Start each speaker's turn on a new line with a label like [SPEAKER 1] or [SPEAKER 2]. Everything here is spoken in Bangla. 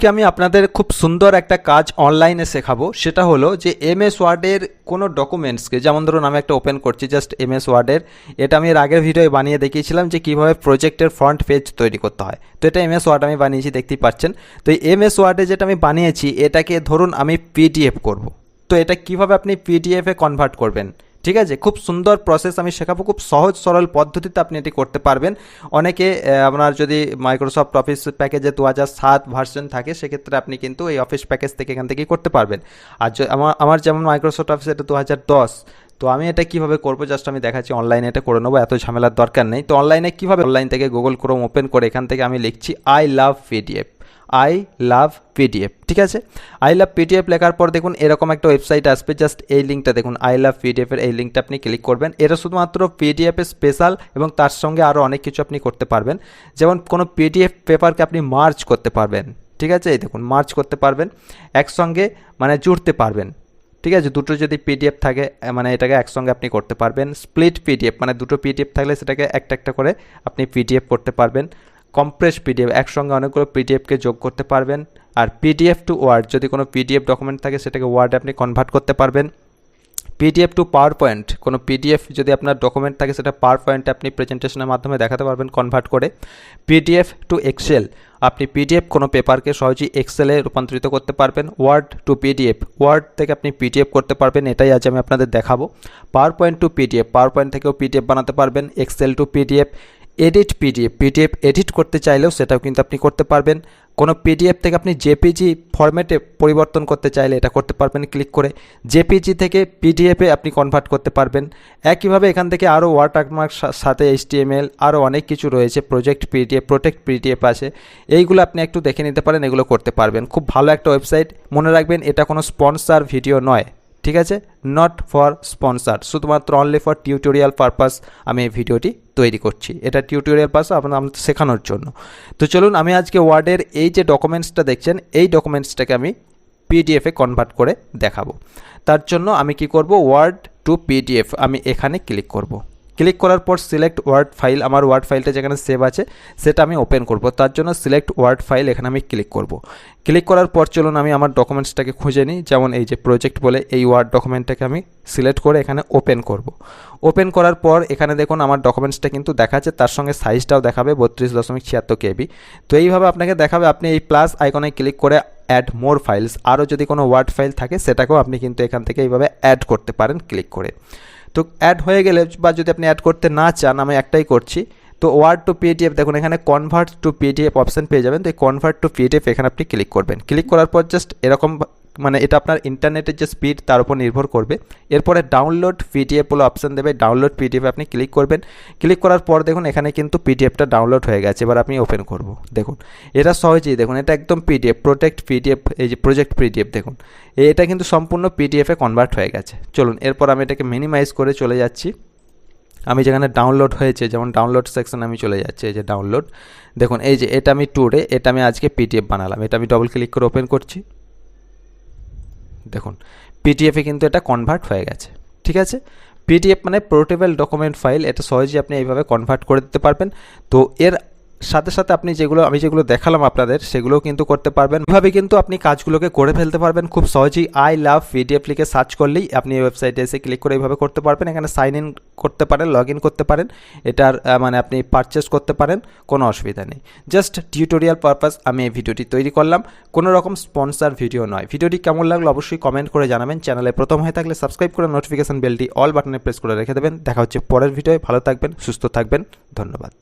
[SPEAKER 1] আজকে আমি আপনাদের খুব সুন্দর একটা কাজ অনলাইনে শেখাবো। সেটা হলো যে এম এস ওয়ার্ডের কোনো ডকুমেন্টসকে যেমন ধরুন আমি একটা ওপেন করছি জাস্ট এম এস ওয়ার্ডের এটা আমি এর আগের ভিডিওয়ে বানিয়ে দেখিয়েছিলাম যে কীভাবে প্রজেক্টের ফ্রন্ট পেজ তৈরি করতে হয়। তো এটা এম এস ওয়ার্ড আমি বানিয়েছি, দেখতেই পাচ্ছেন। তো এম এস ওয়ার্ডে যেটা আমি বানিয়েছি, এটাকে ধরুন আমি পিডিএফ করব। তো এটা কীভাবে আপনি পিডিএফে কনভার্ট করবেন? ঠিক আছে? খুব সুন্দর প্রসেস আমি শেখাবো। খুব সহজ, সরল পদ্ধতিতে আপনি এটি করতে পারবেন। অনেকে আপনার যদি মাইক্রোসফট অফিস প্যাকেজে দু হাজার সাত ভার্সন থাকে, সেক্ষেত্রে আপনি কিন্তু এই অফিস প্যাকেজ থেকে এখান থেকেই করতে পারবেন। আর আমার আমার যেমন মাইক্রোসফট অফিস এটা দু হাজার দশ, তো আমি এটা কীভাবে করব? জাস্ট আমি দেখাচ্ছি অনলাইনে এটা করে নেব, এত ঝামেলার দরকার নেই। তো অনলাইনে কীভাবে অনলাইন থেকে গুগল ক্রোম ওপেন করে এখান থেকে আমি লিখছি I love PDF I love PDF ঠিক আছে? আই লাভ পিডিএফ লেখার পর দেখুন, এরকম একটা ওয়েবসাইট আসবে জাস্ট এই লিঙ্কটা দেখুন আই লাভ পিডিএফের এই লিঙ্কটা আপনি ক্লিক করবেন। এটা শুধুমাত্র পিডিএফের স্পেশাল এবং তার সঙ্গে আরও অনেক কিছু আপনি করতে পারবেন। যেমন কোনো পিডিএফ পেপারকে আপনি মার্চ করতে পারবেন, ঠিক আছে? এই দেখুন মার্চ করতে পারবেন, একসঙ্গে মানে জুড়তে পারবেন, ঠিক আছে? দুটো যদি পিডিএফ থাকে মানে এটাকে একসঙ্গে আপনি করতে পারবেন। স্প্লিট পিডিএফ মানে দুটো পিডিএফ থাকলে সেটাকে একটা একটা করে আপনি পিডিএফ করতে পারবেন। কম্প্রেস পিডিএফ একসঙ্গে অনেকগুলো পিডিএফকে যোগ করতে পারবেন আর পিডিএফ টু ওয়ার্ড যদি কোনো পিডিএফ ডকুমেন্ট থাকে সেটাকে ওয়ার্ডে আপনি কনভার্ট করতে পারবেন পিডিএফ টু পাওয়ার পয়েন্ট কোনো পিডিএফ যদি আপনার ডকুমেন্ট থাকে সেটা পাওয়ার পয়েন্টে আপনি প্রেজেন্টেশনের মাধ্যমে দেখাতে পারবেন কনভার্ট করে পিডিএফ টু এক্সেল আপনি পিডিএফ কোনো পেপারকে সহজেই এক্সেলে রূপান্তরিত করতে পারবেন ওয়ার্ড টু পিডিএফ ওয়ার্ড থেকে আপনি পিডিএফ করতে পারবেন এটাই আজ আমি আপনাদের দেখাবো PowerPoint to PDF PowerPoint থেকেও পিডিএফ বানাতে পারবেন Excel to PDF edit PDF PDF edit করতে চাইলেও সেটাও কিন্তু আপনি করতে পারবেন। কোনো পিডিএফ থেকে আপনি জেপিজি ফরম্যাটে পরিবর্তন করতে চাইলে এটা করতে পারবেন ক্লিক করে। জেপিজি থেকে পিডিএফে আপনি কনভার্ট করতে পারবেন। একইভাবে এখান থেকে আরও ওয়াটারমার্ক সাথে এইচটিএমএল আরও অনেক কিছু রয়েছে। প্রজেক্ট পিডিএফ প্রোটেক্ট পিডিএফ আছে। এইগুলো আপনি একটু দেখে নিতে পারেন, এগুলো করতে পারবেন। খুব ভালো একটা ওয়েবসাইট মনে রাখবেন, এটা কোনো স্পন্সার ভিডিও নয়। ঠিক আছে? নট ফর স্পন্সার শুধুমাত্র অনলি ফর টিউটোরিয়াল পারপাস আমি এই ভিডিওটি তৈরি করছি। এটা টিউটোরিয়াল পাস আপনার শেখানোর জন্য। তো চলুন, আমি আজকে ওয়ার্ডের এই যে ডকুমেন্টসটা দেখছেন, এই ডকুমেন্টসটাকে আমি পিডিএফে কনভার্ট করে দেখাবো। তার জন্য আমি কি করব? ওয়ার্ড টু পিডিএফ আমি এখানে ক্লিক করব। ক্লিক করার পর সিলেক্ট ওয়ার্ড ফাইল আমার ওয়ার্ড ফাইলটা যেখানে সেভ আছে, সেটা আমি ওপেন করব। তার জন্য সিলেক্ট ওয়ার্ড ফাইল এখানে আমি ক্লিক করব। ক্লিক করার পর চলুন আমি আমার ডকুমেন্টসটাকে খুঁজে নিই। যেমন এই যে প্রজেক্ট বলে, এই ওয়ার্ড ডকুমেন্টটাকে আমি সিলেক্ট করে এখানে ওপেন করব। ওপেন করার পর এখানে দেখুন আমার ডকুমেন্টসটা কিন্তু দেখাচ্ছে, তার সঙ্গে সাইজটাও দেখাবে, বত্রিশ দশমিক ছিয়াত্তর কেবি। তো এইভাবে আপনাকে দেখাবে, আপনি এই প্লাস আইকনে ক্লিক করে অ্যাড মোর ফাইলস আরও যদি কোনো ওয়ার্ড ফাইল থাকে, সেটাকেও আপনি কিন্তু এখান থেকে এইভাবে অ্যাড করতে পারেন ক্লিক করে। তো অ্যাড হয়ে গেলে বা যদি আপনি অ্যাড করতে না চান, আমি একটাই করছি। তো ওয়ার্ড টু পিডিএফ দেখুন এখানে কনভার্ট টু পিডিএফ অপশান পেয়ে যাবেন। তো এই কনভার্ট টু পিডিএফ এখানে আপনি ক্লিক করবেন। ক্লিক করার পর জাস্ট এরকম মানে এটা আপনার ইন্টারনেটের যে স্পিড তার উপর নির্ভর করবে। এরপরে ডাউনলোড পিডিএফ বলে অপশন দেবে। ডাউনলোড পিডিএফ আপনি ক্লিক করবেন। ক্লিক করার পর দেখুন, এখানে কিন্তু পিডিএফটা ডাউনলোড হয়ে গেছে। এবার আমি ওপেন করব। দেখুন, এটা সহজেই দেখুন, এটা একদম পিডিএফ প্রোটেক্ট পিডিএফ এই যে প্রজেক্ট পিডিএফ দেখুন। এটা কিন্তু সম্পূর্ণ পিডিএফে কনভার্ট হয়ে গেছে। চলুন, এরপর আমি এটাকে মিনিমাইজ করে চলে যাচ্ছি। আমি যেখানে ডাউনলোড হয়েছে, যেমন ডাউনলোড সেকশন আমি চলে যাচ্ছি, এই যে ডাউনলোড দেখুন, এই যে এটা আমি টুডে এটা আমি আজকে পিডিএফ বানালাম। এটা আমি ডবল ক্লিক করে ওপেন করছি। দেখুন পিটিএফে কিন্তু এটা কনভার্ট হয়ে গেছে, ঠিক আছে? পিটিএফ মানে পোর্টেবল ডকুমেন্ট ফাইল এটা সহজেই আপনি এইভাবে কনভার্ট করে দিতে পারবেন। তো এর সাথে সাথে আপনি যেগুলো, আমি যেগুলো দেখালাম আপনাদের, সেগুলোও কিন্তু করতে পারবেন। এভাবে কিন্তু আপনি কাজগুলোকে করে ফেলতে পারবেন। খুব সহজেই আই লাভ পিডিএফ লিখে সার্চ করলেই আপনি এই ওয়েবসাইটে এসে ক্লিক করে এইভাবে করতে পারবেন। এখানে সাইন ইন করতে পারেন লগ ইন করতে পারেন। এটার মানে আপনি পারচেস করতে পারেন, কোনো অসুবিধা নেই। জাস্ট টিউটোরিয়াল পারপাস আমি এই ভিডিওটি তৈরি করলাম। কোনো রকম স্পন্সার ভিডিও নয়। ভিডিওটি কেমন লাগল অবশ্যই কমেন্ট করে জানাবেন। চ্যানেলে প্রথম হয়ে থাকলে সাবস্ক্রাইব করে নোটিফিকেশন বেলটি অল বাটনে প্রেস করে রেখে দেবেন। দেখা হচ্ছে পরের ভিডিওয় ভালো থাকবেন, সুস্থ থাকবেন। ধন্যবাদ।